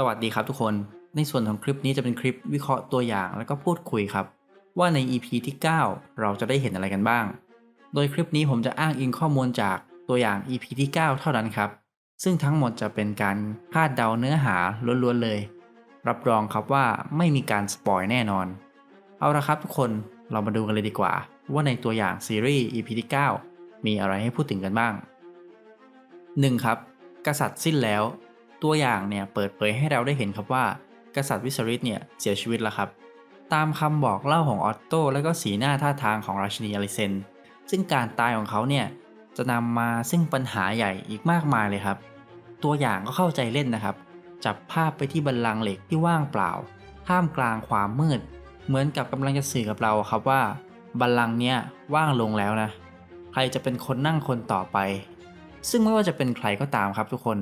สวัสดีครับทุกคน ในส่วนของคลิปนี้จะเป็นคลิปวิเคราะห์ตัวอย่างแล้วก็พูดคุยครับ ว่าใน EP ที่ 9 เราจะได้เห็นอะไรกันบ้าง โดยคลิปนี้ผมจะอ้างอิงข้อมูลจากตัวอย่าง EP ที่ 9 เท่านั้นครับ ซึ่งทั้งหมดจะเป็นการคาดเดาเนื้อหาล้วนๆเลย รับรองครับว่าไม่มีการสปอยแน่นอน เอาละครับทุกคนเรามาดูกันเลยดีกว่า ว่าในตัวอย่างซีรีส์ EP ที่ 9 มีอะไรให้พูดถึงกันบ้าง 1. ครับ กษัตริย์สิ้นแล้ว ตัวอย่างเนี่ยเปิดเผยให้เราได้เห็นครับว่า กษัตริย์วิสริตเนี่ยเสียชีวิตแล้วครับ ตามคำบอกเล่าของออตโตและก็สีหน้าท่าทางของราชินีอลิเซน ซึ่งการตายของเขาเนี่ยจะนำมาซึ่งปัญหาใหญ่อีกมากมายเลยครับ ตัวอย่างก็เข้าใจเล่นนะครับ จับภาพไปที่บันลังเหล็กที่ว่างเปล่า ท่ามกลางความมืด เหมือนกับกำลังจะสื่อกับเราครับว่า บัลลังเนี้ยว่างลงแล้วนะ ใครจะเป็นคนนั่งคนต่อไป ซึ่งไม่ว่าจะเป็นใครก็ตามครับทุกคน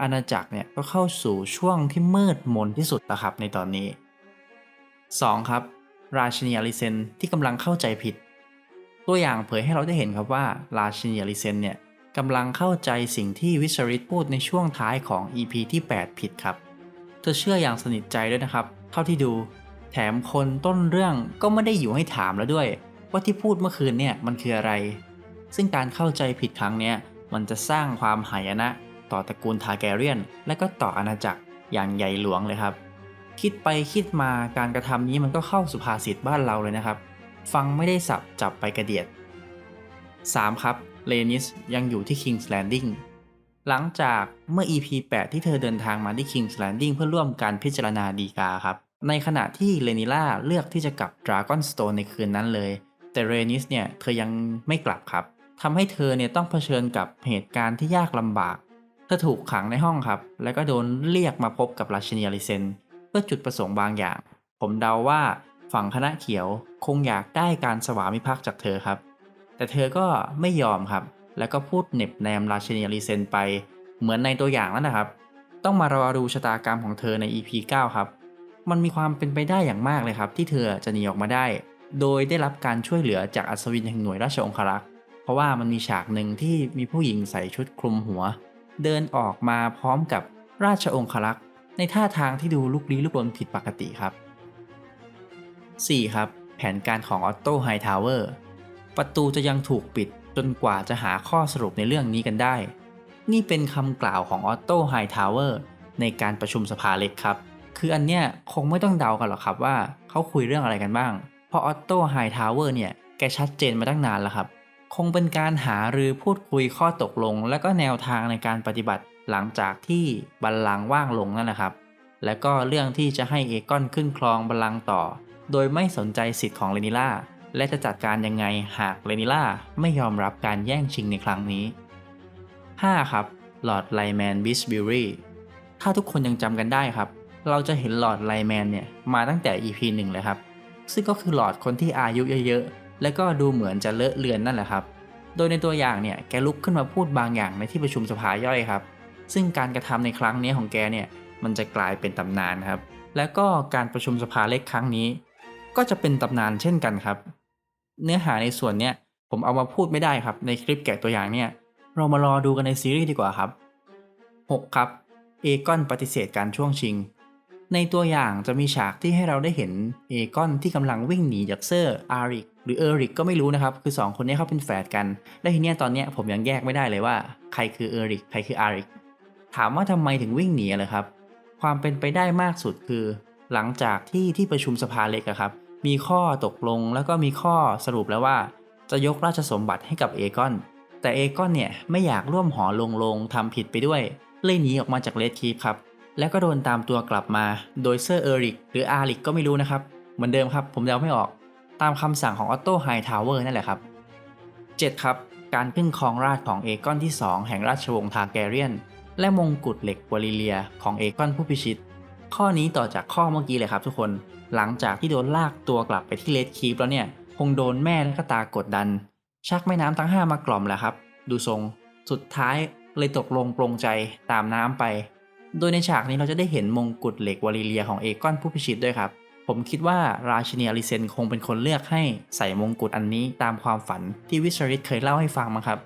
อาณาจักรเนี่ยก็เข้าสู่ช่วงที่มืดมนที่สุดแล้วครับในตอนนี้ 2. ครับ ราชินีอลิเซนที่กำลังเข้าใจผิด ตัวอย่างเผยให้เราได้เห็นครับว่าราชินีอลิเซนเนี่ยกำลังเข้าใจสิ่งที่วิสริตพูดในช่วงท้ายของ EP ที่ 8 ผิดครับ เธอเชื่ออย่างสนิทใจด้วยนะครับ เท่าที่ดู แถมคนต้นเรื่องก็ไม่ได้อยู่ให้ถามแล้วด้วย ว่าที่พูดเมื่อคืนเนี่ยมันคืออะไร ซึ่งการเข้าใจผิดครั้งเนี้ยมันจะสร้างความหายนะ ต่อตระกูลทาแกเรียน และก็ต่ออาณาจักรอย่างใหญ่หลวงเลยครับ คิดไปคิดมาการกระทำนี้มันก็เข้าสุภาษิตบ้านเราเลยนะครับ ฟังไม่ได้สับจับไปกระเดียด 3. ครับเลนิสยังอยู่ที่ King's Landing หลังจากเมื่อ EP 8 ที่เธอเดินทางมาที่ King's Landing เพื่อร่วมการพิจารณาดีกาครับ ในขณะที่เลนิล่าเลือกที่จะกลับ Dragon Stone ในคืนนั้นเลย แต่เรนิสเนี่ยเธอยังไม่กลับครับทำให้เธอเนี่ยต้องเผชิญกับเหตุการณ์ที่ยากลำบาก เธอถูกขังในห้องครับ แล้วก็โดนเรียกมาพบกับราชินีอลิเซน เพื่อจุดประสงค์บางอย่าง ผมเดาว่าฝั่งคณะเขียวคงอยากได้การสวามิภักดิ์จากเธอครับ แต่เธอก็ไม่ยอมครับ แล้วก็พูดเน็บแนมราชินีอลิเซนไป เหมือนในตัวอย่างนั่นนะครับ ต้องมารอดูชะตากรรมของเธอใน EP 9 ครับ มันมีความเป็นไปได้อย่างมากเลยครับ ที่เธอจะหนีออกมาได้ โดยได้รับการช่วยเหลือจากอัศวินแห่งหน่วยราชองครักษ์ เพราะว่ามันมีฉากหนึ่งที่มีผู้หญิงใส่ชุดคลุมหัว เดินออกมาพร้อมกับราชองครักษ์ในท่าทางที่ดูลุกลี้ลุกลนผิดปกติครับ 4. ครับ แผนการของออตโต้ไฮทาวเวอร์ประตูจะยังถูกปิดจนกว่าจะหาข้อสรุปในเรื่องนี้กันได้ นี่เป็นคำกล่าวของออตโต้ไฮทาวเวอร์ในการประชุมสภาเล็กครับ คืออันเนี้ยคงไม่ต้องเดากันหรอกครับว่าเขาคุยเรื่องอะไรกันบ้าง เพราะออตโต้ไฮทาวเวอร์เนี่ยแกชัดเจนมาตั้งนานแล้วครับ คงเป็นการหารือพูดคุยข้อตกลง และก็แนวทางในการปฏิบัติหลังจากที่บัลลังก์ว่างลงนั่นแหละครับ และก็เรื่องที่จะให้เอกอนขึ้นครองบัลลังก์ต่อ โดยไม่สนใจสิทธิ์ของเลนิล่า และจะจัดการยังไงหากเลนิล่าไม่ยอมรับการแย่งชิงในครั้งนี้ 5. ครับลอร์ดไลแมนบิสบิรีถ้าทุกคนยังจำกันได้ครับ เราจะเห็นลอร์ดไลแมนเนี่ยมาตั้งแต่ EP 1 เลยครับ ซึ่งก็คือหลอดคนที่อายุเยอะ และก็ดูเหมือนจะเลอะเลือนนั่นแหละครับ โดยในตัวอย่างเนี่ยแกลุกขึ้นมาพูดบางอย่างในที่ประชุมสภาย่อยครับ ซึ่งการกระทำในครั้งนี้ของแกเนี่ยมันจะกลายเป็นตำนานครับ แล้วก็การประชุมสภาเล็กครั้งนี้ ก็จะเป็นตำนานเช่นกันครับ เนื้อหาในส่วนเนี้ยผมเอามาพูดไม่ได้ครับในคลิปแกะตัวอย่างเนี่ยเรามารอดูกันในซีรีส์ดีกว่าครับ 6. ครับ เอกอนปฏิเสธการช่วงชิง ในตัวอย่างจะมีฉากที่ให้เราได้เห็นเอกอนที่กำลังวิ่งหนีจากเซอร์อาริกหรือเอริกก็ไม่รู้นะครับ คือ 2 คนนี้เขาเป็นแฝดกัน และทีเนี้ยตอนเนี้ยผมยังแยกไม่ได้เลยว่า ใครคือเอริกใครคืออาริกถามว่าทำไมถึงวิ่งหนีเลยครับ ความเป็นไปได้มากสุดคือ หลังจากที่ที่ประชุมสภาเล็กครับ มีข้อตกลงแล้วก็มีข้อสรุปแล้วว่า จะยกราชสมบัติให้กับเอกอน แต่เอกอนเนี่ยไม่อยากร่วมหอลงลงทำผิดไปด้วย เลยหนีออกมาจากเลดคีฟครับ แล้วก็โดนตามตัวกลับมา โดยเซอร์เอริกหรืออาริกก็ไม่รู้นะครับ เหมือนเดิมครับ ผมเดาไม่ออก ตามคำสั่งของออตโต้ไฮทาวเวอร์นั่นแหละครับ 7. ครับ การขึ้นครองราชของเอกอนที่ 2 แห่งราชวงศ์ทาแกเรียน และมงกุฎเหล็กวาลิเลีย ของเอกอนผู้พิชิต ข้อนี้ต่อจากข้อเมื่อกี้เลยครับทุกคน หลังจากที่โดนลากตัวกลับไปที่เลดคีฟแล้วเนี่ย คงโดนแม่และก็ตากดดัน ชักแม่น้ำทั้ง 5 มากล่อมแหละครับ ดูทรง สุดท้ายเลยตกลงปรงใจตามน้ำไป โดยในฉากนี้เราจะได้เห็นมงกุฎเหล็กวาลิเลียของเอกอนผู้พิชิตด้วยครับ ผมคิดว่าราชินีอลิเซนคงเป็นคนเลือกให้ใส่มงกุฎอันนี้ตามความฝันที่วิชริตเคยเล่าให้ฟังมั้งครับ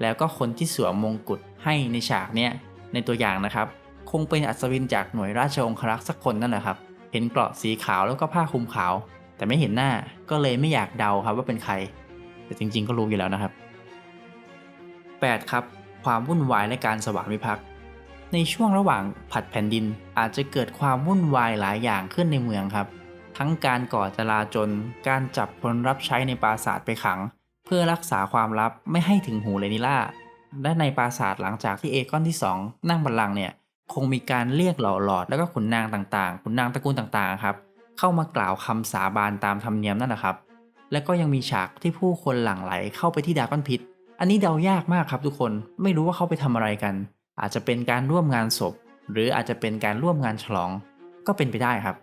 แล้วก็คนที่สวมมงกุฎให้ในฉากเนี้ยในตัวอย่างนะครับ คงเป็นอัศวินจากหน่วยราชองครักษ์สักคนนั่นแหละครับ เห็นเกราะสีขาวแล้วก็ผ้าคลุมขาว แต่ไม่เห็นหน้าก็เลยไม่อยากเดาครับว่าเป็นใคร แต่จริง ๆ ก็รู้อยู่แล้วนะครับ 8. ครับ ความวุ่นวายและการสวามิภักดิ์ ในช่วงระหว่างผัดแผ่นดินอาจจะเกิดความวุ่นวายหลายอย่างขึ้นในเมืองครับ ทั้งการก่อจลาจลการจับคนรับใช้ในปราสาทไปขัง เพื่อรักษาความลับไม่ให้ถึงหูเลนิล่า และในปราสาทหลังจากที่เอก้อนที่ 2 นั่งบัลลังก์เนี่ยคงมีการเรียกเหล่าหลอดแล้วก็ขุนนางต่างๆขุนนางตระกูลต่างๆครับเข้ามากล่าวคำสาบานตามธรรมเนียมนั่นแหละครับ และก็ยังมีฉากที่ผู้คนหลั่งไหลเข้าไปที่ดาก้อนพิษ อันนี้เดายากมากครับทุกคนไม่รู้ว่าเขาไปทำอะไรกัน อาจจะเป็นการร่วมงานศพ หรืออาจจะเป็นการร่วมงานฉลองก็เป็นไปได้ครับ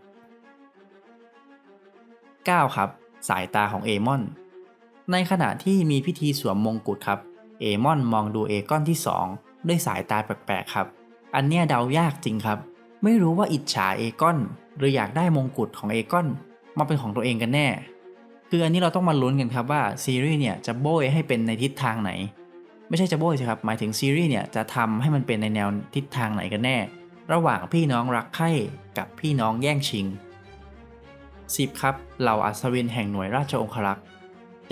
9 ครับ สายตาของเอมอน ในขณะที่มีพิธีสวมมงกุฎครับ เอมอนมองดูเอกอนที่ 2 ด้วยสายตาแปลกๆครับ อันเนี้ยเดายากจริงครับ ไม่รู้ว่าอิจฉาเอกอน หรืออยากได้มงกุฎของเอกอนมาเป็นของตัวเองกันแน่ คืออันนี้เราต้องมาลุ้นกันครับว่าซีรีส์เนี่ยจะโบยให้เป็นในทิศทางไหน ไม่ใช่จะโบยสิครับ หมายถึงซีรีส์เนี่ยจะทำให้มันเป็นในแนวทิศทางไหนกันแน่ ระหว่างพี่น้องรักใคร่กับพี่น้องแย่งชิง10ครับเหล่าอัศวินแห่งหน่วยราชองครักษ์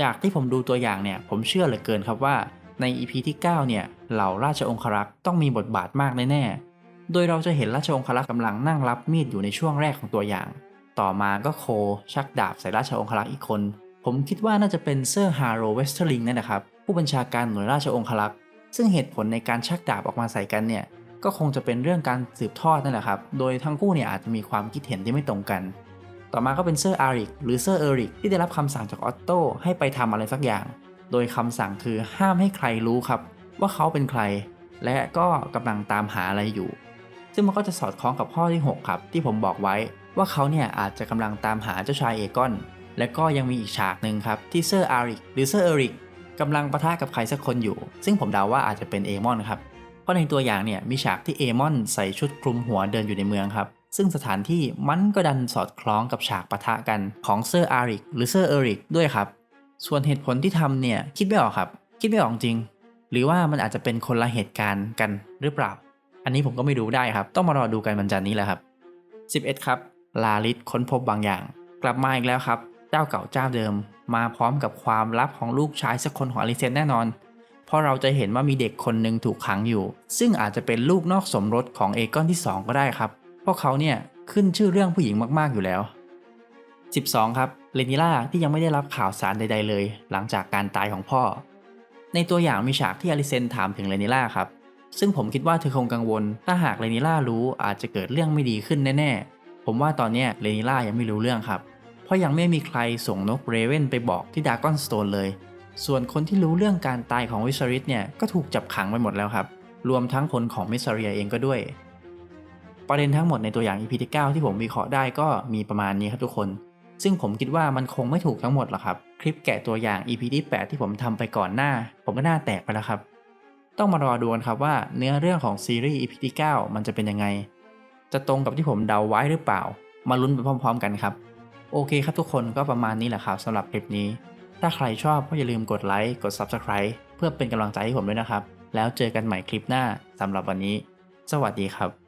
จากที่ผมดูตัวอย่างเนี่ยผมเชื่อเหลือเกินครับว่าใน EP ที่ 9 เนี่ยเหล่าราชองครักษ์ต้องมีบทบาทมากแน่ๆ โดยเราจะเห็นราชองครักษ์กำลังนั่งรับมีดอยู่ในช่วงแรกของตัวอย่าง ต่อมาก็โคชักดาบใส่ราชองครักษ์อีกคน ผมคิดว่าน่าจะเป็นเซอร์ฮาโรเวสเทอร์ลิงนั่นนะครับ ผู้บัญชาการหน่วยราชองครักษ์ซึ่งเหตุผลในการชักดาบออกมาใส่กันเนี่ยก็คงจะเป็นเรื่องการสืบทอดนั่นแหละครับ โดยทั้งคู่เนี่ยอาจจะมีความคิดเห็นที่ไม่ตรงกัน ต่อมาก็เป็นเซอร์อาริกหรือเซอร์เอริกที่ได้รับคำสั่งจากออตโตให้ไปทำอะไรสักอย่าง โดยคำสั่งคือห้ามให้ใครรู้ครับ ว่าเขาเป็นใคร และก็กำลังตามหาอะไรอยู่ ซึ่งมันก็จะสอดคล้องกับข้อที่ 6 ครับ ที่ผมบอกไว้ว่าเขาเนี่ยอาจจะกำลังตามหาเจ้าชายเอกอน และก็ยังมีอีกฉากหนึ่งครับที่เซอร์อาริกหรือเซอร์เอริก กำลังปะทะกับใครสักคนอยู่ ซึ่งผมเดาว่าอาจจะเป็นเอมอนครับ เพราะในตัวอย่างเนี่ยมีฉากที่เอมอนใส่ชุดคลุมหัวเดินอยู่ในเมืองครับ ซึ่งสถานที่มันก็ดันสอดคล้องกับฉากปะทะกันของเซอร์อาริกหรือเซอร์เอริกด้วยครับ ส่วนเหตุผลที่ทำเนี่ยคิดไม่ออกครับ คิดไม่ออกจริง หรือว่ามันอาจจะเป็นคนละเหตุการณ์กันหรือเปล่า อันนี้ผมก็ไม่รู้ได้ครับ ต้องมารอดูกันวันจันนี้แหละครับ 11 ครับ ลาลิสค้นพบบางอย่าง กลับมาอีกแล้วครับ เจ้าเก่าเจ้าเดิม มาพร้อมกับความลับของลูกชายสักคนของอลิเซนแน่นอน เพราะเราจะเห็นว่ามีเด็กคนหนึ่งถูกขังอยู่ ซึ่งอาจจะเป็นลูกนอกสมรสของเอกอนที่ 2 ก็ได้ครับ เพราะเขาเนี่ยขึ้นชื่อเรื่องผู้หญิงมากๆอยู่แล้ว 12 ครับเลนิล่าที่ยังไม่ได้รับข่าวสารใด ๆ เลย หลังจากการตายของพ่อ ในตัวอย่างมีฉากที่อลิเซนถามถึงเลนิล่าครับ ซึ่งผมคิดว่าเธอคงกังวล ถ้าหากเลนิล่ารู้อาจจะเกิดเรื่องไม่ดีขึ้นแน่ๆ ผมว่าตอนนี้เลนิล่ายังไม่รู้เรื่องครับ ราะยังไม่มีใครส่งนกเรเวนไปบอกที่ดากอนสโตนเลย ส่วนคนที่รู้เรื่องการตายของวิสริสเนี่ยก็ถูกจับขังไปหมดแล้วครับ รวมทั้งคนของมิสเรียเองก็ด้วย ประเด็นทั้งหมดในตัวอย่าง EP ที่9ที่ผมวิเคราะห์ได้ก็มีประมาณนี้ครับทุกคน ซึ่งผมคิดว่ามันคงไม่ถูกทั้งหมดหรอกครับ คลิปแกะตัวอย่าง EP ที่8ที่ผมทำไปก่อนหน้า ผมก็หน้าแตกไปแล้วครับ ต้องมารอดูกันครับว่าเนื้อเรื่องของซีรีส์ EP ที่9มันจะเป็นยังไง จะตรงกับที่ผมเดาไว้หรือเปล่า มาลุ้นไปพร้อม ๆ กันครับ โอเคครับทุกคนก็ประมาณนี้แหละครับสำหรับคลิปนี้ ถ้าใครชอบก็อย่าลืมกดไลค์กด Subscribe เพื่อเป็นกำลังใจให้ผมด้วยนะครับ แล้วเจอกันใหม่คลิปหน้าสำหรับวันนี้ สวัสดีครับ